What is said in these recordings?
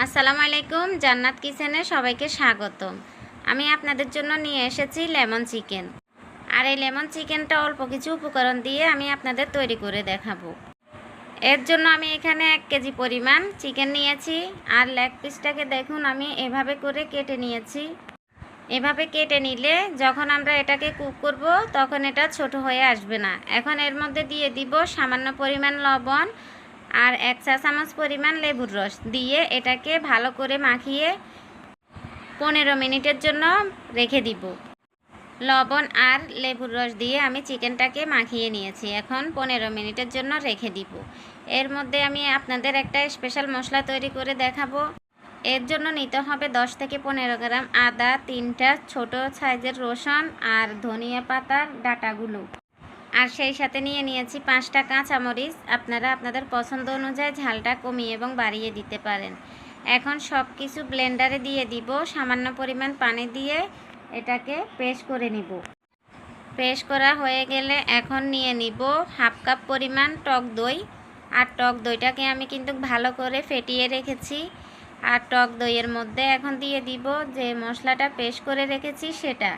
আসসালামু আলাইকুম, জান্নাত কিচেনে সবাইকে স্বাগতম। আমি আপনাদের জন্য নিয়ে এসেছি লেমন চিকেন। আর এই লেমন চিকেনটা অল্প কিছু উপকরণ দিয়ে আমি আপনাদের তৈরি করে দেখাবো। এর জন্য আমি এখানে এক কেজি পরিমাণ চিকেন নিয়েছি, আর লেগ পিসটাকে দেখুন আমি এভাবে করে কেটে নিয়েছি। এভাবে কেটে নিলে যখন আমরা এটাকে কুক করব, তখন এটা ছোট হয়ে আসবে না। এখন এর মধ্যে দিয়ে দিব সামান্য পরিমাণ লবণ আর এক চা চামচ পরিমাণ লেবুর রস দিয়ে এটাকে ভালো করে মাখিয়ে পনেরো মিনিটের জন্য রেখে দিব। লবণ আর লেবুর রস দিয়ে আমি চিকেনটাকে মাখিয়ে নিয়েছি। এখন পনেরো মিনিটের জন্য রেখে দিব। এর মধ্যে আমি আপনাদের একটা স্পেশাল মশলা তৈরি করে দেখাবো। এর জন্য নিতে হবে দশ থেকে পনেরো গ্রাম আদা, তিনটা ছোট সাইজের রসুন আর ধনিয়া পাতার ডাটাগুলো। আর সেই সাথে নিয়ে নিয়েছি পাঁচটা কাঁচামরিচ। আপনারা আপনাদের পছন্দ অনুযায়ী ঝালটা কমিয়ে এবং বাড়িয়ে দিতে পারেন। এখন সব কিছু ব্লেন্ডারে দিয়ে দিব। সামান্য পরিমাণ পানি দিয়ে এটাকে পেস্ট করে নিব। পেস্ট করা হয়ে গেলে এখন নিয়ে নিব হাফ কাপ পরিমাণ টক দই। আর টক দইটাকে আমি কিন্তু ভালো করে ফেটিয়ে রেখেছি। আর টক দইয়ের মধ্যে এখন দিয়ে দিব যে মশলাটা পেস্ট করে রেখেছি সেটা।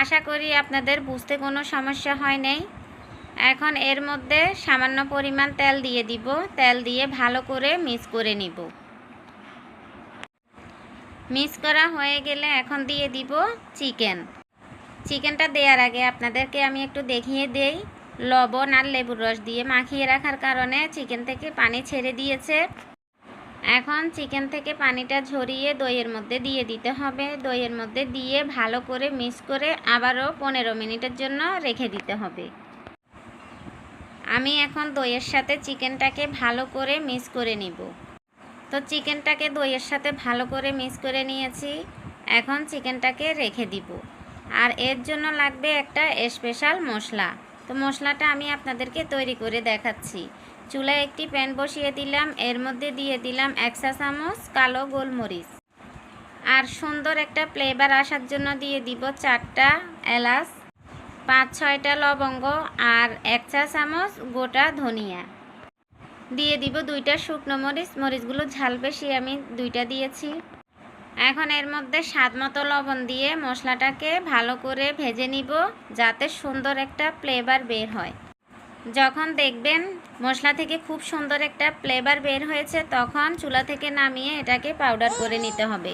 আশা করি আপনাদের বুঝতে কোনো সমস্যা হয় নাই। এখন এর মধ্যে সামান্য পরিমাণ তেল দিয়ে দিব। তেল দিয়ে ভালো করে মিক্স করে নিব। মিক্স করা হয়ে গেলে এখন দিয়ে দিব চিকেন। চিকেনটা দেওয়ার আগে আপনাদেরকে আমি একটু দেখিয়ে দেই। লবণ আর লেবুর রস দিয়ে মাখিয়ে রাখার কারণে চিকেন থেকে পানি ছেড়ে দিয়েছে। এখন চিকেন থেকে পানিটা ঝরিয়ে দইয়ের মধ্যে দিয়ে দিতে হবে। দইয়ের মধ্যে দিয়ে ভালো করে মিক্স করে আবারও পনেরো মিনিটের জন্য রেখে দিতে হবে। আমি এখন দইয়ের সাথে চিকেনটাকে ভালো করে মিক্স করে নিব। তো চিকেনটাকে দইয়ের সাথে ভালো করে মিক্স করে নিয়েছি। এখন চিকেনটাকে রেখে দিব। আর এর জন্য লাগবে একটা স্পেশাল মশলা। তো মশলাটা আমি আপনাদেরকে তৈরি করে দেখাচ্ছি। চুলায় একটি প্যান বসিয়ে দিলাম, এর মধ্যে দিয়ে দিলাম এক চা চামচ কালো গোলমরিচ। আর সুন্দর একটা ফ্লেভার আসার জন্য দিয়ে দিব চারটা এলাচ, পাঁচ ছয়টা লবঙ্গ আর এক চা চামচ গোটা ধনিয়া। দিয়ে দিব দুইটা শুকনো মরিচ, মরিচগুলো ঝাল বেশি আমি দুইটা দিয়েছি। এখন এর মধ্যে স্বাদ মতো লবণ দিয়ে মশলাটাকে ভালো করে ভেজে নিব যাতে সুন্দর একটা ফ্লেভার বের হয়। যখন দেখবেন মশলা থেকে খুব সুন্দর একটা ফ্লেভার বের হয়েছে, তখন চুলা থেকে নামিয়ে এটাকে পাউডার করে নিতে হবে।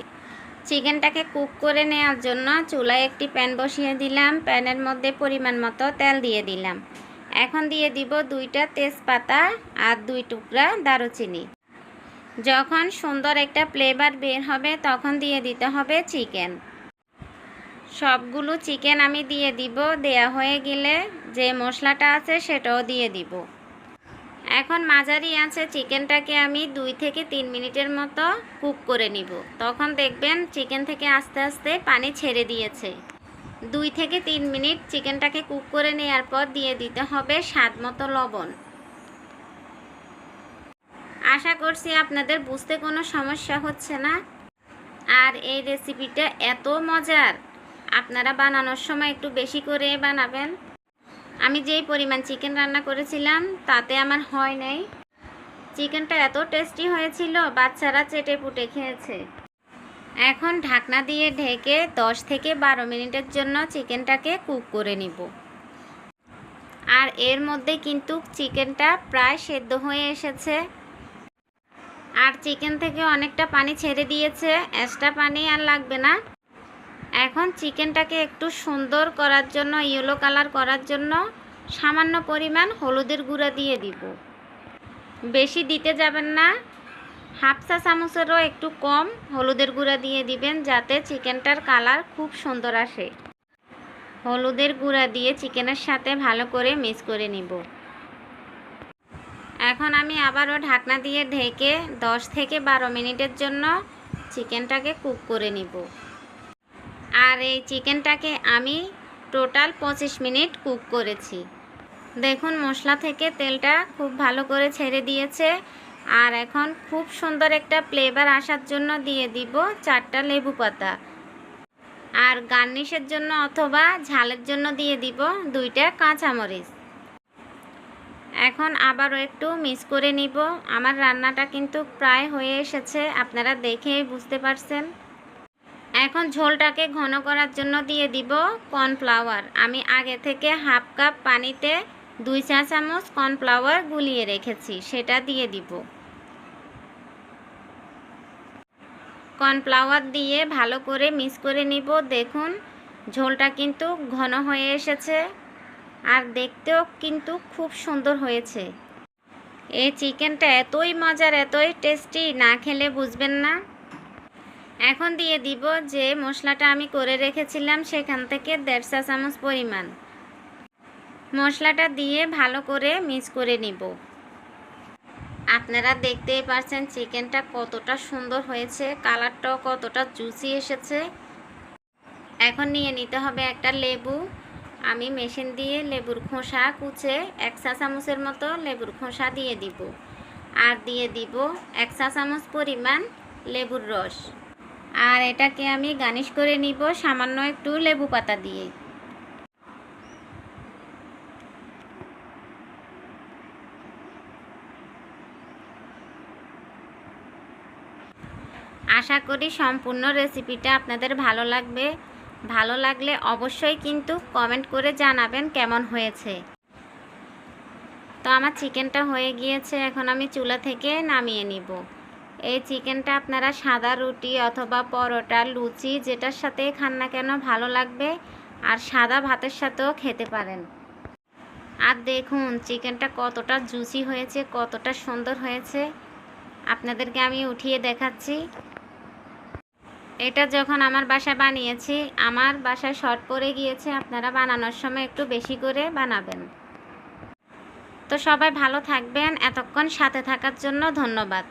চিকেনটাকে কুক করে নেওয়ার জন্য চুলায় একটি প্যান বসিয়ে দিলাম। প্যানের মধ্যে পরিমাণ মতো তেল দিয়ে দিলাম। এখন দিয়ে দিব দুইটা তেজপাতা আর দুই টুকরা দারুচিনি। যখন সুন্দর একটা ফ্লেভার বের হবে, তখন দিয়ে দিতে হবে চিকেন সবগুলো চিকেন আমি দিয়ে দিব, দেয়া হয়ে গেলে যে মশলাটা আছে সেটাও দিয়ে দিব। এখন মাঝারি আছে চিকেনটাকে আমি দুই থেকে তিন মিনিটের মতো কুক করে নিব। তখন দেখবেন চিকেন থেকে আস্তে আস্তে পানি ছেড়ে দিয়েছে। দুই থেকে তিন মিনিট চিকেনটাকে কুক করে নেওয়ার পর দিয়ে দিতে হবে স্বাদ মতো লবণ। আশা করছি আপনাদের বুঝতে কোনো সমস্যা হচ্ছে না। আর এই রেসিপিটা এত মজার। আপনারা বানানোর সময় একটু বেশি করে বানাবেন। আমি যেই পরিমাণ চিকেন রান্না করেছিলাম, তাতে আমার হয় নাই। চিকেনটা এত টেস্টি হয়েছিল, বাচ্চারা চেটে পুটে খেয়েছে। এখন ঢাকনা দিয়ে ঢেকে দশ থেকে বারো মিনিটের জন্য চিকেনটাকে কুক করে নিব। আর এর মধ্যে কিন্তু চিকেনটা প্রায় সেদ্ধ হয়ে এসেছে। আর চিকেন থেকে অনেকটা পানি ছেড়ে দিয়েছে। এক্সট্রা পানি আর লাগবে না। এখন চিকেনটাকে একটু সুন্দর করার জন্য, ইয়েলো কালার করার জন্য সামান্য পরিমাণ হলুদের গুঁড়া দিয়ে দিব। বেশি দিতে যাবেন না। হাফ চা চামচেরও একটু কম হলুদের গুঁড়া দিয়ে দিবেন, যাতে চিকেনটার কালার খুব সুন্দর আসে। হলুদের গুঁড়া দিয়ে চিকেনের সাথে ভালো করে মিক্স করে নিব। এখন আমি আবারও ঢাকনা দিয়ে ঢেকে দশ থেকে বারো মিনিটের জন্য চিকেনটাকে কুক করে নিব। আর এই চিকেনটাকে আমি টোটাল পঁচিশ মিনিট কুক করেছি। দেখুন, মশলা থেকে তেলটা খুব ভালো করে ছেড়ে দিয়েছে। আর এখন খুব সুন্দর একটা ফ্লেভার আসার জন্য দিয়ে দিব চারটা লেবু পাতা। আর গার্নিশের জন্য অথবা ঝালের জন্য দিয়ে দিব দুইটা কাঁচামরিচ। এখন আবারও একটু মিক্স করে নিব। আমার রান্নাটা কিন্তু প্রায় হয়ে এসেছে, আপনারা দেখেই বুঝতে পারছেন। এখন ঝোলটাকে ঘন করার জন্য দিয়ে দিব কর্নফ্লাওয়ার। আমি আগে থেকে হাফ কাপ পানিতে দুই চা চামচ কর্নফ্লাওয়ার গুলিয়ে রেখেছি, সেটা দিয়ে দিব। কর্নফ্লাওয়ার দিয়ে ভালো করে মিক্স করে নিব। দেখুন, ঝোলটা কিন্তু ঘন হয়ে এসেছে। আর দেখতেও কিন্তু খুব সুন্দর হয়েছে। এই চিকেনটা এতই মজার, এতই টেস্টি, না খেলে বুঝবেন না। এখন দিয়ে দিব যে মশলাটা আমি করে রেখেছিলাম সেখান থেকে দেড় চা চামচ পরিমাণ। মশলাটা দিয়ে ভালো করে মিক্স করে নিব। আপনারা দেখতেই পারছেন চিকেনটা কতটা সুন্দর হয়েছে, কালারটাও কতটা জুসি এসেছে। এখন নিয়ে নিতে হবে একটা লেবু। আমি মেশিন দিয়ে লেবুর খোসা কুচে এক চা চামচের মতো লেবুর খোসা দিয়ে দিব। আর দিয়ে দিব এক চা চামচ পরিমাণ লেবুর রস। আর এটাকে আমি গার্নিশ করে নিব সামান্য একটু লেবু পাতা দিয়ে। আশা করি সম্পূর্ণ রেসিপিটা আপনাদের ভালো লাগবে। ভালো লাগলে অবশ্যই কিন্তু কমেন্ট করে জানাবেন কেমন হয়েছে। তো আমার চিকেনটা হয়ে গিয়েছে, এখন আমি চুলা থেকে নামিয়ে নিব। এই চিকেনটা আপনারা সাদা রুটি অথবা পরোটা, লুচি যেটার সাথে খান না কেন ভালো লাগবে আর সাদা ভাতের সাথেও খেতে পারেন। আর দেখুন, চিকেনটা কতটা জুসি হয়েছে, কতটা সুন্দর হয়েছে। আপনাদেরকে আমি উঠিয়ে দেখাচ্ছি। এটা যখন আমার বাসায় বানিয়েছি, আমার বাসায় শর্ট পড়ে গিয়েছে, আপনারা বানানোর সময় একটু বেশি করে বানাবেন। তো সবাই ভালো থাকবেন, এতক্ষণ সাথে থাকার জন্য ধন্যবাদ।